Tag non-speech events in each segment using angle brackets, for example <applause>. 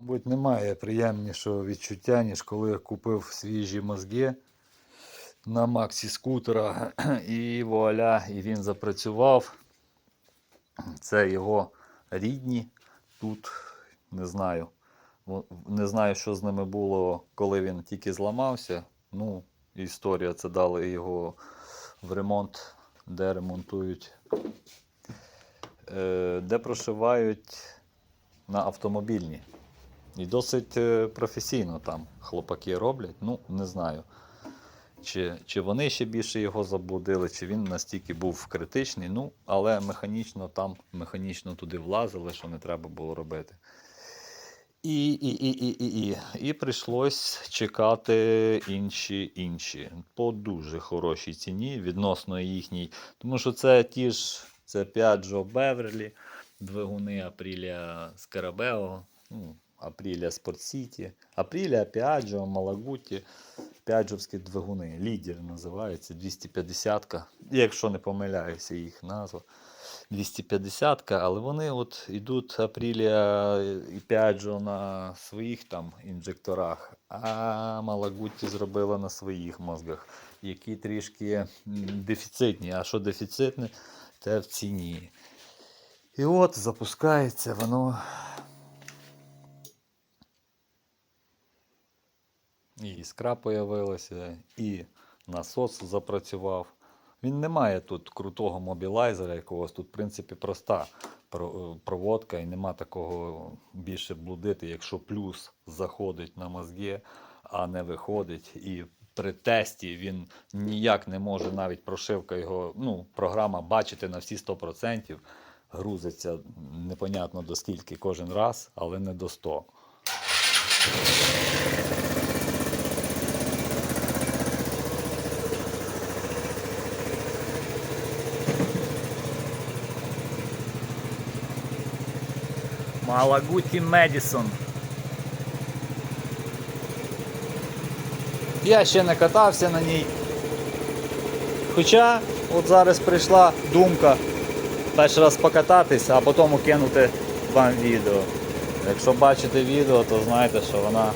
Мабуть, немає приємнішого відчуття, ніж коли я купив свіжі мозги на Максі скутера <clears throat> і вуаля, і він запрацював. Це його рідні. Тут не знаю. Не знаю, що з ними було, коли він тільки зламався. Ну, історія це дали його в ремонт, де ремонтують, е, де прошивають на автомобільні. І досить е, професійно там хлопаки роблять. Ну, не знаю. Чи, чи вони ще більше його заблудили, чи він настільки був критичний. Ну, але механічно там механічно туди влазили, що не треба було робити. І, і, і, і, і, і. і прийшлось чекати інші інші по дуже хорошій ціні відносно їхній. Тому що це ті ж це Piaggio Beverly, двигуни Aprilia Scarabeo, ну, Sport City, Aprilia, Piaggio, Malaguti, П'яджовські двигуни. Лідер називається 250-ка, якщо не помиляюся, їх назва. 250-ка, але вони от йдуть Aprilia і Piaggio на своїх там інжекторах, а Малагутті зробила на своїх мозгах, які трішки дефіцитні. А що дефіцитне, те в ціні. І от запускається воно. І іскра появилася, і насос запрацював. Він не має тут крутого мобілайзера якогось. Тут, в принципі, проста е, проводка і нема такого більше блудити, якщо плюс заходить на мозги, а не виходить. І при тесті він ніяк не може навіть прошивка його, ну, програма бачити на всі 100%. Грузиться непонятно до скільки кожен раз, але не до 100. Малагуті Медісон. Я ще не катався на ній. Хоча от зараз прийшла думка перший раз покататися, а потім кинути вам відео. Якщо бачите відео, то знаєте, що вона.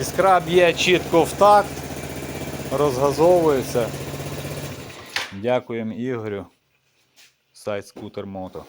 Іскра б'є чітко в такт, розгазовується. Дякуємо Ігорю. Сайт Скутер Мото.